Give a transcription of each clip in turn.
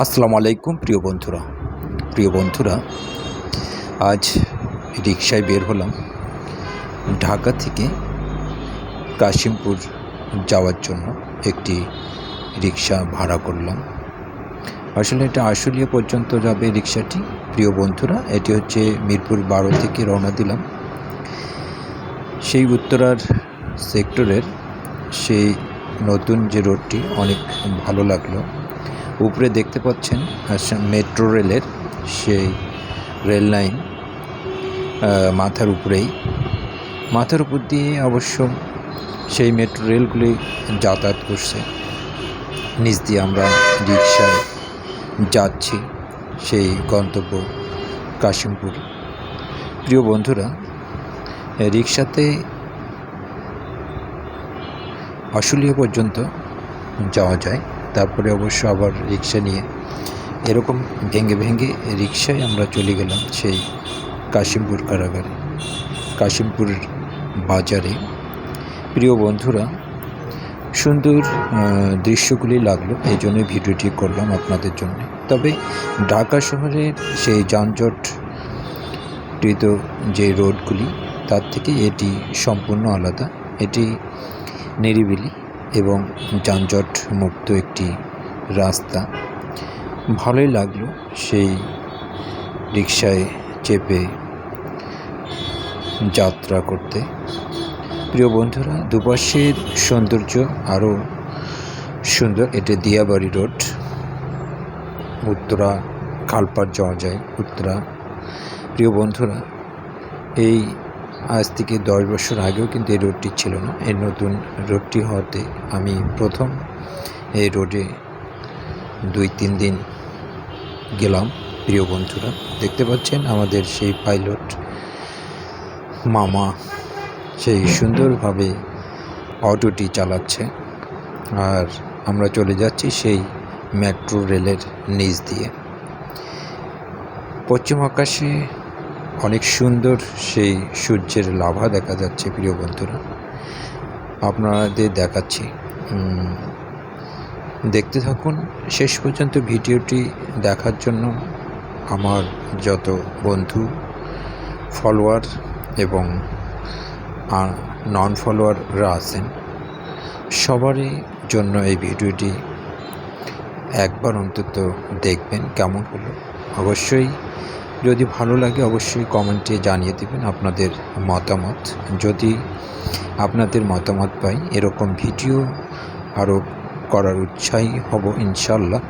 আসসালামু আলাইকুম, প্রিয় বন্ধুরা। প্রিয় বন্ধুরা, আজ রিক্সায় বের হলাম ঢাকা থেকে কাশিমপুর যাওয়ার জন্য একটি রিক্সা ভাড়া করলাম। আসলে এটা আশুলিয়া পর্যন্ত যাবে রিক্সাটি প্রিয় বন্ধুরা, এটি হচ্ছে মিরপুর বারো থেকে রওনা দিলাম। সেই উত্তরার সেক্টরের সেই নতুন যে রোডটি, অনেক ভালো লাগল। উপরে দেখতে পাচ্ছেন মেট্রো রেলের সেই রেল লাইন মাথার উপরেই। মাথার উপর দিয়ে অবশ্য সেই মেট্রো রেলগুলি যাতায়াত করছে। নিচ দিয়ে আমরা রিক্সায় যাচ্ছি, সেই গন্তব্য কাশিমপুর। প্রিয় বন্ধুরা রিক্সাতে আশুলিয়া পর্যন্ত যাওয়া যায়। তারপরে অবশ্য আবার রিক্সা নিয়ে এরকম ভেঙে ভেঙে রিক্সায় আমরা চলে গেলাম সেই কাশিমপুর কারাগারে। কাশিমপুর বাজারে। প্রিয় বন্ধুরা, সুন্দর দৃশ্যগুলি লাগল এই জন্য ভিডিওটি করলাম আপনাদের জন্য। তবে ঢাকা শহরের সেই যানজটকৃত যে রোডগুলি, তার থেকে এটি সম্পূর্ণ আলাদা। এটি নিরিবিলি এবং যানজট মুক্ত একটি রাস্তা। ভালোই লাগল সেই রিক্সায় চেপে যাত্রা করতে। প্রিয় বন্ধুরা, দুপাশের সৌন্দর্য আরও সুন্দর। এটি দিয়াবাড়ি রোড। উত্তরা, খালপাড় যাওয়া যায়, উত্তরা। প্রিয় বন্ধুরা, এই আজ থেকে দশ বছর আগেও কিন্তু এই রোডটি ছিল না। এই নতুন রোডটি হওয়াতে আমি প্রথম এই রোডে দুই, তিন দিন গেলাম, প্রিয় বন্ধুরা। দেখতে পাচ্ছেন আমাদের সেই পাইলট মামা। সেই সুন্দরভাবে অটোটি চালাচ্ছে। আর আমরা চলে যাচ্ছি সেই মেট্রো রেলের নিচ দিয়ে। পশ্চিম আকাশে অনেক সুন্দর সেই সূর্যের লাভা দেখা যাচ্ছে, প্রিয় বন্ধুরা। আপনাদের দেখাচ্ছি। দেখতে থাকুন। শেষ পর্যন্ত ভিডিওটি দেখার জন্য আমার যত বন্ধু ফলোয়ার এবং নন ফলোয়াররা আছেন, সবারই জন্য এই ভিডিওটি একবার অন্তত দেখবেন কেমন হলো। অবশ্যই যদি ভালো লাগে অবশ্যই কমেন্টে জানিয়ে দেবেন আপনাদের মতামত। যদি আপনাদের মতামত পাই, এরকম ভিডিও আরও করার উৎসাহী হব ইনশাল্লাহ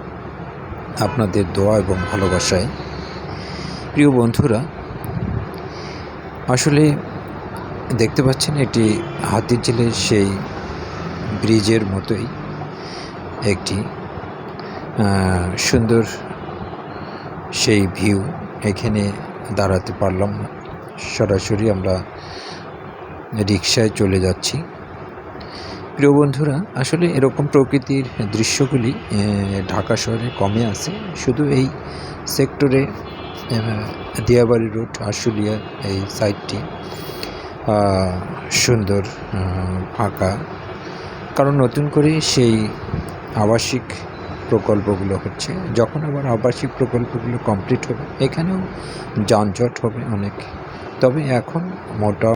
আপনাদের দোয়া এবং ভালোবাসায়। প্রিয় বন্ধুরা, আসলে দেখতে পাচ্ছেন এটি হাতির ঝিলের সেই ব্রিজের মতোই একটি সুন্দর সেই ভিউ। এখানে দাঁড়াতে পারলাম না। সরাসরি আমরা রিক্সায় চলে যাচ্ছি। প্রিয় বন্ধুরা, আসলে এরকম প্রকৃতির দৃশ্যগুলি ঢাকা শহরে কমে আছে। শুধু এই সেক্টরে দিয়াবাড়ি রোড, আশুলিয়া এই সাইডটি সুন্দর ফাঁকা। কারণ নতুন করে সেই আবাসিক প্রকল্পগুলো হচ্ছে। যখন আবার আবাসিক প্রকল্পগুলো কমপ্লিট হবে, এখানেও যানজট হবে অনেক। তবে এখন মোটা